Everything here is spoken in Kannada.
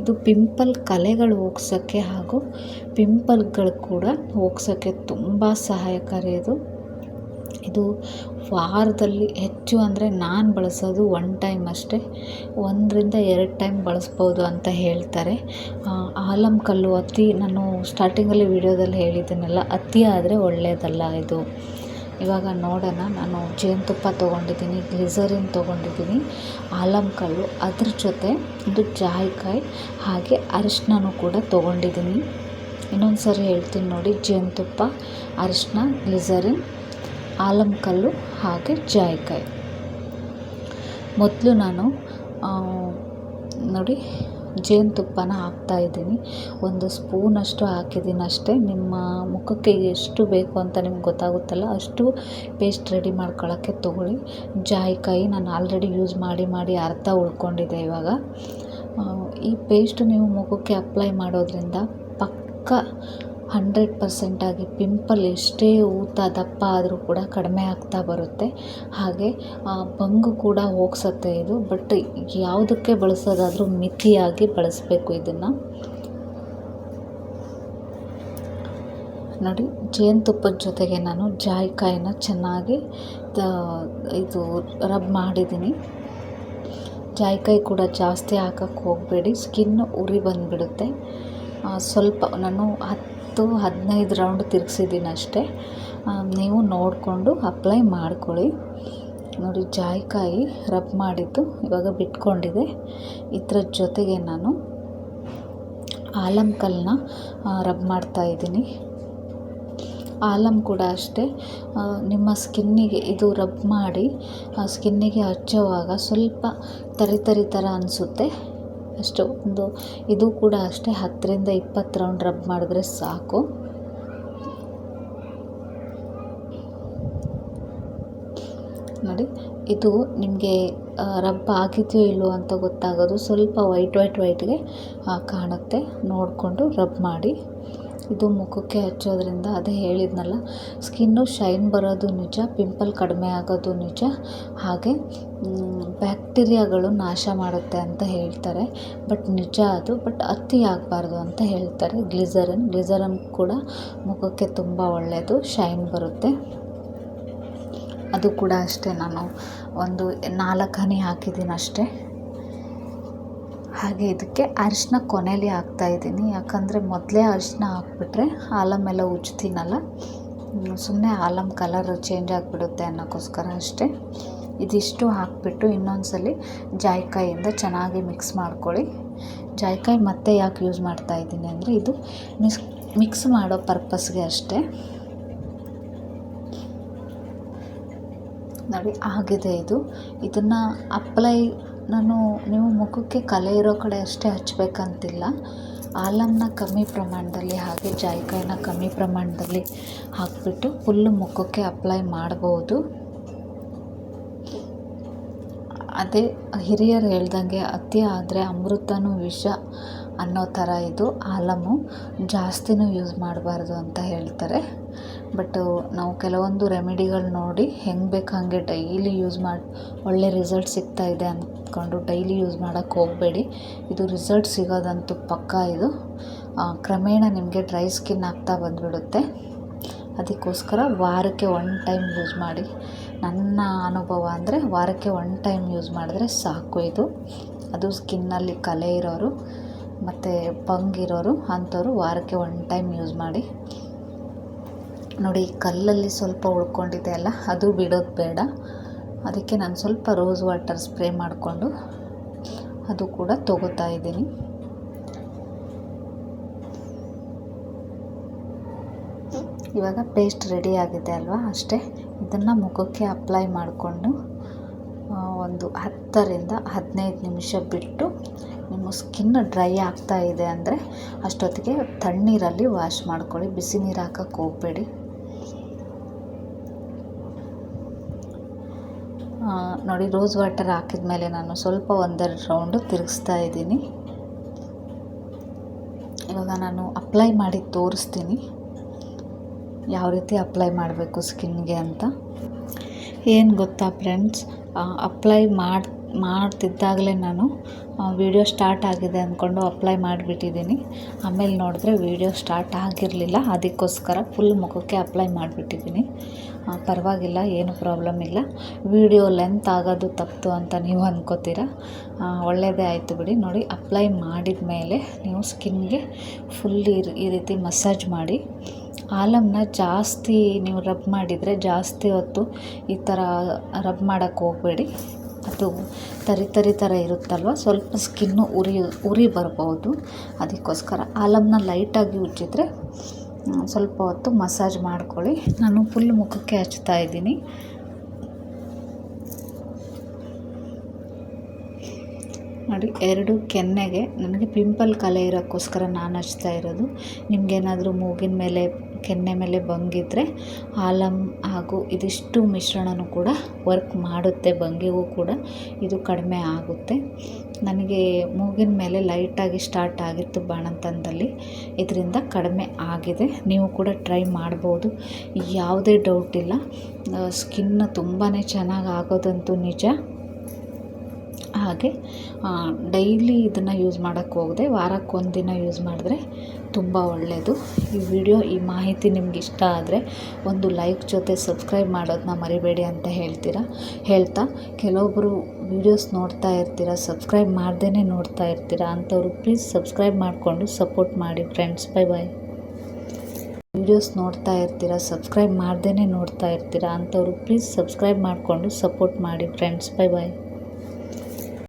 ಇದು ಪಿಂಪಲ್ ಕಲೆಗಳು ಹೋಗ್ಸೋಕ್ಕೆ ಹಾಗೂ ಪಿಂಪಲ್ಗಳು ಕೂಡ ಹೋಗ್ಸೋಕ್ಕೆ ತುಂಬ ಸಹಾಯಕಾರಿ ಇದು. ಇದು ವಾರದಲ್ಲಿ ಹೆಚ್ಚು ಅಂದರೆ ನಾನು ಬಳಸೋದು ಒನ್ ಟೈಮ್ ಅಷ್ಟೇ, ಒಂದರಿಂದ ಎರಡು ಟೈಮ್ ಬಳಸ್ಬೋದು ಅಂತ ಹೇಳ್ತಾರೆ. ಆಲಂ ಕಲ್ಲು ಅತಿ, ನಾನು ಸ್ಟಾರ್ಟಿಂಗಲ್ಲಿ ವೀಡಿಯೋದಲ್ಲಿ ಹೇಳಿದ್ದೀನಲ್ಲ, ಅತಿ ಆದರೆ ಒಳ್ಳೆಯದಲ್ಲ ಇದು. ಇವಾಗ ನೋಡೋಣ. ನಾನು ಜೇನುತುಪ್ಪ ತೊಗೊಂಡಿದ್ದೀನಿ, ಗ್ಲಿಸರಿನ್ ತೊಗೊಂಡಿದ್ದೀನಿ ಆಲಂ ಕಲ್ಲು, ಅದ್ರ ಜೊತೆ ಇದು ಜಾಯಿಕಾಯಿ, ಹಾಗೆ ಅರಿಶಿನನೂ ಕೂಡ ತೊಗೊಂಡಿದ್ದೀನಿ. ಇನ್ನೊಂದು ಸಾರಿ ಹೇಳ್ತೀನಿ ನೋಡಿ ಜೇನುತುಪ್ಪ ಅರಿಶಿನ ಗ್ಲಿಸರಿನ್ ಆಲಂ ಕಲ್ಲು, ಹಾಗೆ ಜಾಯಿಕಾಯಿ. ಮೊದಲು ನಾನು ನೋಡಿ ಜೇನುತುಪ್ಪನ ಹಾಕ್ತಾಯಿದ್ದೀನಿ ಒಂದು ಸ್ಪೂನಷ್ಟು ಹಾಕಿದ್ದೀನಿ ಅಷ್ಟೇ. ನಿಮ್ಮ ಮುಖಕ್ಕೆ ಎಷ್ಟು ಬೇಕು ಅಂತ ನಿಮ್ಗೆ ಗೊತ್ತಾಗುತ್ತಲ್ಲ, ಅಷ್ಟು ಪೇಸ್ಟ್ ರೆಡಿ ಮಾಡ್ಕೊಳ್ಳೋಕ್ಕೆ ತೊಗೊಳ್ಳಿ. ಜಾಯಿಕಾಯಿ ನಾನು ಆಲ್ರೆಡಿ ಯೂಸ್ ಮಾಡಿ ಮಾಡಿ ಅರ್ಧ ಉಳ್ಕೊಂಡಿದೆ ಇವಾಗ. ಈ ಪೇಸ್ಟ್ ನೀವು ಮುಖಕ್ಕೆ ಅಪ್ಲೈ ಮಾಡೋದ್ರಿಂದ ಪಕ್ಕ ಹಂಡ್ರೆಡ್ ಪರ್ಸೆಂಟಾಗಿ ಪಿಂಪಲ್ ಎಷ್ಟೇ ಊತ ದಪ್ಪ ಆದರೂ ಕೂಡ ಕಡಿಮೆ ಆಗ್ತಾ ಬರುತ್ತೆ. ಹಾಗೆ ಬಂಗು ಕೂಡ ಹೋಗ್ಸತ್ತೆ ಇದು. ಬಟ್ ಯಾವುದಕ್ಕೆ ಬಳಸೋದಾದರೂ ಮಿತಿಯಾಗಿ ಬಳಸಬೇಕು ಇದನ್ನು. ನೋಡಿ, ಜೇನುತುಪ್ಪದ ಜೊತೆಗೆ ನಾನು ಜಾಯಿಕಾಯಿನ ಚೆನ್ನಾಗಿ ಇದು ರಬ್ ಮಾಡಿದ್ದೀನಿ. ಜಾಯಿಕಾಯಿ ಕೂಡ ಜಾಸ್ತಿ ಹಾಕಕ್ಕೆ ಹೋಗಬೇಡಿ. ಸ್ಕಿನ್ ಉರಿ ಬಂದುಬಿಡುತ್ತೆ. ಸ್ವಲ್ಪ ನಾನು ಹತ್ತು ಹದಿನೈದು ರೌಂಡ್ ತಿರುಗಿಸಿದ್ದೀನಿ ಅಷ್ಟೇ. ನೀವು ನೋಡಿಕೊಂಡು ಅಪ್ಲೈ ಮಾಡ್ಕೊಳ್ಳಿ. ನೋಡಿ, ಜಾಯಿಕಾಯಿ ರಬ್ ಮಾಡಿದ್ದು ಇವಾಗ ಬಿಟ್ಕೊಂಡಿದೆ. ಇದರ ಜೊತೆಗೆ ನಾನು ಆಲಂಕಲ್ನ ರಬ್ ಮಾಡ್ತಾಯಿದ್ದೀನಿ ಆಲಂ ಕೂಡ ಅಷ್ಟೇ. ನಿಮ್ಮ ಸ್ಕಿನ್ನಿಗೆ ಇದು ರಬ್ ಮಾಡಿ ಸ್ಕಿನ್ನಿಗೆ ಹಚ್ಚೋವಾಗ ಸ್ವಲ್ಪ ತರಿ ತರಿ ಥರ ಅನಿಸುತ್ತೆ. ಅಷ್ಟು, ಒಂದು ಇದು ಕೂಡ ಅಷ್ಟೇ, ಹತ್ತರಿಂದ ಇಪ್ಪತ್ತು ರೌಂಡ್ ರಬ್ ಮಾಡಿದ್ರೆ ಸಾಕು. ನೋಡಿ, ಇದು ನಿಮಗೆ ರಬ್ ಆಗಿದೆಯೋ ಇಲ್ಲೋ ಅಂತ ಗೊತ್ತಾಗೋದು. ಸ್ವಲ್ಪ ವೈಟ್ ವೈಟ್ ವೈಟ್ಗೆ ಕಾಣುತ್ತೆ. ನೋಡಿಕೊಂಡು ರಬ್ ಮಾಡಿ. ಇದು ಮುಖಕ್ಕೆ ಹಚ್ಚೋದ್ರಿಂದ ಅದೇ ಹೇಳಿದ್ನಲ್ಲ, ಸ್ಕಿನ್ನು ಶೈನ್ ಬರೋದು ನಿಜ, ಪಿಂಪಲ್ ಕಡಿಮೆ ಆಗೋದು ನಿಜ, ಹಾಗೆ ಬ್ಯಾಕ್ಟೀರಿಯಾಗಳು ನಾಶ ಮಾಡುತ್ತೆ ಅಂತ ಹೇಳ್ತಾರೆ. ಬಟ್ ನಿಜ ಅದು, ಬಟ್ ಅತಿ ಆಗಬಾರ್ದು ಅಂತ ಹೇಳ್ತಾರೆ. ಗ್ಲಿಸರಿನ್ ಗ್ಲಿಸರಿನ್ ಕೂಡ ಮುಖಕ್ಕೆ ತುಂಬ ಒಳ್ಳೆಯದು ಶೈನ್ ಬರುತ್ತೆ. ಅದು ಕೂಡ ಅಷ್ಟೇ ನಾನು ಒಂದು ನಾಲ್ಕು ಹನಿ ಹಾಕಿದ್ದೀನಿ ಅಷ್ಟೇ ಹಾಗೆ ಇದಕ್ಕೆ ಅರಿಶಿನ ಕೊನೆಯಲ್ಲಿ ಹಾಕ್ತಾಯಿದ್ದೀನಿ ಯಾಕಂದರೆ ಮೊದಲೇ ಅರಿಶಿನ ಹಾಕ್ಬಿಟ್ರೆ ಆಲಮ್ ಎಲ್ಲ ಉಜ್ತೀನಲ್ಲ. ಸುಮ್ಮನೆ ಆಲಮ್ ಕಲರ್ ಚೇಂಜ್ ಆಗಿಬಿಡುತ್ತೆ ಅನ್ನೋಕ್ಕೋಸ್ಕರ ಅಷ್ಟೇ. ಇದಿಷ್ಟು ಹಾಕಿಬಿಟ್ಟು ಇನ್ನೊಂದ್ಸಲಿ ಜಾಯ್ಕಾಯಿಂದ ಚೆನ್ನಾಗಿ ಮಿಕ್ಸ್ ಮಾಡ್ಕೊಳ್ಳಿ. ಜಾಯ್ಕಾಯಿ ಮತ್ತೆ ಯಾಕೆ ಯೂಸ್ ಮಾಡ್ತಾ ಇದ್ದೀನಿ ಅಂದರೆ ಇದು ಮಿಕ್ಸ್ ಮಿಕ್ಸ್ ಮಾಡೋ ಪರ್ಪಸ್ಗೆ ಅಷ್ಟೇ. ನೋಡಿ, ಆಗಿದೆ ಇದು. ಇದನ್ನು ಅಪ್ಲೈ ನಾನು ನೀವು ಮುಖಕ್ಕೆ ಕಲೆ ಇರೋ ಕಡೆ ಅಷ್ಟೇ ಹಚ್ಚಬೇಕಂತಿಲ್ಲ ಆಲಂನ ಕಮ್ಮಿ ಪ್ರಮಾಣದಲ್ಲಿ ಹಾಗೆ ಜಾಯಿಕಾಯಿನ ಕಮ್ಮಿ ಪ್ರಮಾಣದಲ್ಲಿ ಹಾಕಿಬಿಟ್ಟು ಫುಲ್ಲು ಮುಖಕ್ಕೆ ಅಪ್ಲೈ ಮಾಡ್ಬೋದು. ಅದೇ ಹಿರಿಯರು ಹೇಳ್ದಂಗೆ ಅತಿ ಆದರೆ ಅಮೃತನೂ ವಿಷ ಅನ್ನೋ ಥರ ಇದು ಆಲಮು. ಜಾಸ್ತಿನೂ ಯೂಸ್ ಮಾಡಬಾರ್ದು ಅಂತ ಹೇಳ್ತಾರೆ. ಬಟ್ ನಾವು ಕೆಲವೊಂದು ರೆಮಿಡಿಗಳು ನೋಡಿ ಹೆಂಗೆ ಬೇಕು ಹಾಗೆ ಡೈಲಿ ಯೂಸ್ ಮಾಡಿ, ಒಳ್ಳೆ ರಿಸಲ್ಟ್ ಸಿಗ್ತಾ ಇದೆ ಅಂದ್ಕೊಂಡು ಡೈಲಿ ಯೂಸ್ ಮಾಡೋಕ್ಕೆ ಹೋಗಬೇಡಿ. ಇದು ರಿಸಲ್ಟ್ ಸಿಗೋದಂತೂ ಪಕ್ಕ ಇದು. ಕ್ರಮೇಣ ನಿಮಗೆ ಡ್ರೈ ಸ್ಕಿನ್ ಆಗ್ತಾ ಬಂದುಬಿಡುತ್ತೆ. ಅದಕ್ಕೋಸ್ಕರ ವಾರಕ್ಕೆ ಒನ್ ಟೈಮ್ ಯೂಸ್ ಮಾಡಿ. ನನ್ನ ಅನುಭವ ಅಂದರೆ ವಾರಕ್ಕೆ ಒನ್ ಟೈಮ್ ಯೂಸ್ ಮಾಡಿದ್ರೆ ಸಾಕು ಇದು. ಅದು ಸ್ಕಿನ್ನಲ್ಲಿ ಕಲೆ ಇರೋರು. ಮತ್ತು ಇರೋರು ಅಂಥವ್ರು ವಾರಕ್ಕೆ ಒನ್ ಟೈಮ್ ಯೂಸ್ ಮಾಡಿ. ನೋಡಿ, ಕಲ್ಲಲ್ಲಿ ಸ್ವಲ್ಪ ಉಳ್ಕೊಂಡಿದೆ ಅಲ್ಲ, ಅದು ಬಿಡೋದು ಬೇಡ. ಅದಕ್ಕೆ ನಾನು ಸ್ವಲ್ಪ ರೋಸ್ ವಾಟರ್ ಸ್ಪ್ರೇ ಮಾಡಿಕೊಂಡು ಅದು ಕೂಡ ತಗೋತಾ ಇದ್ದೀನಿ. ಇವಾಗ ಪೇಸ್ಟ್ ರೆಡಿ ಆಗಿದೆ ಅಲ್ವಾ? ಅಷ್ಟೇ. ಇದನ್ನು ಮುಖಕ್ಕೆ ಅಪ್ಲೈ ಮಾಡಿಕೊಂಡು ಒಂದು ಹತ್ತರಿಂದ ಹದಿನೈದು ನಿಮಿಷ ಬಿಟ್ಟು ನಿಮ್ಮ ಸ್ಕಿನ್ ಡ್ರೈ ಆಗ್ತಾ ಇದೆ ಅಂದರೆ ಅಷ್ಟೊತ್ತಿಗೆ ತಣ್ಣೀರಲ್ಲಿ ವಾಶ್ ಮಾಡ್ಕೊಳ್ಳಿ, ಬಿಸಿ ನೀರು ಹಾಕಕ್ಕೆ ಹೋಗಬೇಡಿ. ನೋಡಿ, ರೋಸ್ ವಾಟರ್ ಹಾಕಿದ ಮೇಲೆ ನಾನು ಸ್ವಲ್ಪ ಒಂದೆರಡು ರೌಂಡು ತಿರುಗಿಸ್ತಾ ಇದ್ದೀನಿ. ಇವಾಗ ನಾನು ಅಪ್ಲೈ ಮಾಡಿ ತೋರಿಸ್ತೀನಿ. ಯಾವ ರೀತಿ ಅಪ್ಲೈ ಮಾಡಬೇಕು ಸ್ಕಿನ್ಗೆ ಅಂತ. ಏನು ಗೊತ್ತಾ ಫ್ರೆಂಡ್ಸ್ ಅಪ್ಲೈ ಮಾಡಿ ಮಾಡ್ತಿದ್ದಾಗಲೇ ನಾನು ವೀಡಿಯೋ ಸ್ಟಾರ್ಟ್ ಆಗಿದೆ ಅಂದ್ಕೊಂಡು ಅಪ್ಲೈ ಮಾಡಿಬಿಟ್ಟಿದ್ದೀನಿ. ಆಮೇಲೆ ನೋಡಿದ್ರೆ ವೀಡಿಯೋ ಸ್ಟಾರ್ಟ್ ಆಗಿರಲಿಲ್ಲ, ಅದಕ್ಕೋಸ್ಕರ ಫುಲ್ ಮುಖಕ್ಕೆ ಅಪ್ಲೈ ಮಾಡಿಬಿಟ್ಟಿದ್ದೀನಿ. ಪರವಾಗಿಲ್ಲ, ಏನು ಪ್ರಾಬ್ಲಮ್ ಇಲ್ಲ. ವೀಡಿಯೋ ಲೆಂತ್ ಆಗೋದು ತಪ್ಪಿತು ಅಂತ ನೀವು ಅಂದ್ಕೋತೀರ ಒಳ್ಳೆಯದೇ ಆಯಿತು ಬಿಡಿ. ನೋಡಿ ಅಪ್ಲೈ ಮಾಡಿದ ಮೇಲೆ ನೀವು ಸ್ಕಿನ್ಗೆ ಫುಲ್ ಈ ರೀತಿ ಮಸಾಜ್ ಮಾಡಿ. ಆಲಮ್ನ ಜಾಸ್ತಿ ನೀವು ರಬ್ ಮಾಡಿದರೆ ಜಾಸ್ತಿ ಹೊತ್ತು ಈ ಥರ ರಬ್ ಮಾಡೋಕ್ಕೆ ಹೋಗಬೇಡಿ. ಅದು ತರಿ ತರಿ ಥರ ಇರುತ್ತಲ್ವ? ಸ್ವಲ್ಪ ಸ್ಕಿನ್ನು ಉರಿ ಉರಿ ಬರ್ಬೋದು. ಅದಕ್ಕೋಸ್ಕರ ಆಲಮ್ನ ಲೈಟಾಗಿ ಉಜ್ಜಿದ್ರೆ ಸ್ವಲ್ಪ ಹೊತ್ತು ಮಸಾಜ್ ಮಾಡ್ಕೊಳ್ಳಿ. ನಾನು ಫುಲ್ ಮುಖಕ್ಕೆ ಹಚ್ತಾ ಇದ್ದೀನಿ. ನೋಡಿ, ಎರಡು ಕೆನ್ನೆಗೆ, ನನಗೆ ಪಿಂಪಲ್ ಕಲೆ ಇರೋಕ್ಕೋಸ್ಕರ ನಾನು ಹಚ್ತಾ ಇರೋದು. ನಿಮಗೇನಾದರೂ ಮೂಗಿನ ಮೇಲೆ ಕೆನ್ನೆ ಮೇಲೆ ಬಂಗಿದ್ರೆ ಆಲಮ್ ಹಾಗೂ ಇದಿಷ್ಟು ಮಿಶ್ರಣನೂ ಕೂಡ ವರ್ಕ್ ಮಾಡುತ್ತೆ, ಬಂಗಿಗೂ ಕೂಡ. ಇದು ಕಡಿಮೆ ಆಗುತ್ತೆ. ನನಗೆ ಮೂಗಿನ ಮೇಲೆ ಲೈಟಾಗಿ ಸ್ಟಾರ್ಟ್ ಆಗಿತ್ತು ಬಾಣಂತನದಲ್ಲಿ. ಇದರಿಂದ ಕಡಿಮೆ ಆಗಿದೆ. ನೀವು ಕೂಡ ಟ್ರೈ ಮಾಡ್ಬೋದು. ಯಾವುದೇ ಡೌಟ್ ಇಲ್ಲ. ಸ್ಕಿನ್ ತುಂಬಾ ಚೆನ್ನಾಗಿ ಆಗೋದಂತೂ ನಿಜ. ಹಾಗೆ ಡೈಲಿ ಇದನ್ನು ಯೂಸ್ ಮಾಡೋಕ್ಕೆ ಹೋಗದೆ ವಾರಕ್ಕೆ ಒಂದು ದಿನ ಯೂಸ್ ಮಾಡಿದ್ರೆ ತುಂಬ ಒಳ್ಳೆಯದು ಈ ವಿಡಿಯೋ ಈ ಮಾಹಿತಿ ನಿಮ್ಗೆ ಇಷ್ಟ ಆದರೆ ಒಂದು ಲೈಕ್ ಜೊತೆ ಸಬ್ಸ್ಕ್ರೈಬ್ ಮಾಡೋದನ್ನ ಮರಿಬೇಡಿ ಅಂತ ಹೇಳ್ತೀರಾ? ಹೇಳ್ತಾ ಕೆಲವೊಬ್ಬರು ವೀಡಿಯೋಸ್ ನೋಡ್ತಾ ಇರ್ತೀರಾ ಸಬ್ಸ್ಕ್ರೈಬ್ ಮಾಡ್ದೇ ನೋಡ್ತಾ ಇರ್ತೀರಾ ಅಂಥವ್ರು ಪ್ಲೀಸ್ ಸಬ್ಸ್ಕ್ರೈಬ್ ಮಾಡಿಕೊಂಡು ಸಪೋರ್ಟ್ ಮಾಡಿ ಫ್ರೆಂಡ್ಸ್ ಬೈ ಬಾಯ್ ವೀಡಿಯೋಸ್ ನೋಡ್ತಾ ಇರ್ತೀರ ಸಬ್ಸ್ಕ್ರೈಬ್ ಮಾಡ್ದೇ ನೋಡ್ತಾ ಇರ್ತೀರಾ ಅಂಥವ್ರು ಪ್ಲೀಸ್ ಸಬ್ಸ್ಕ್ರೈಬ್ ಮಾಡಿಕೊಂಡು ಸಪೋರ್ಟ್ ಮಾಡಿ ಫ್ರೆಂಡ್ಸ್ ಬೈ ಬಾಯ್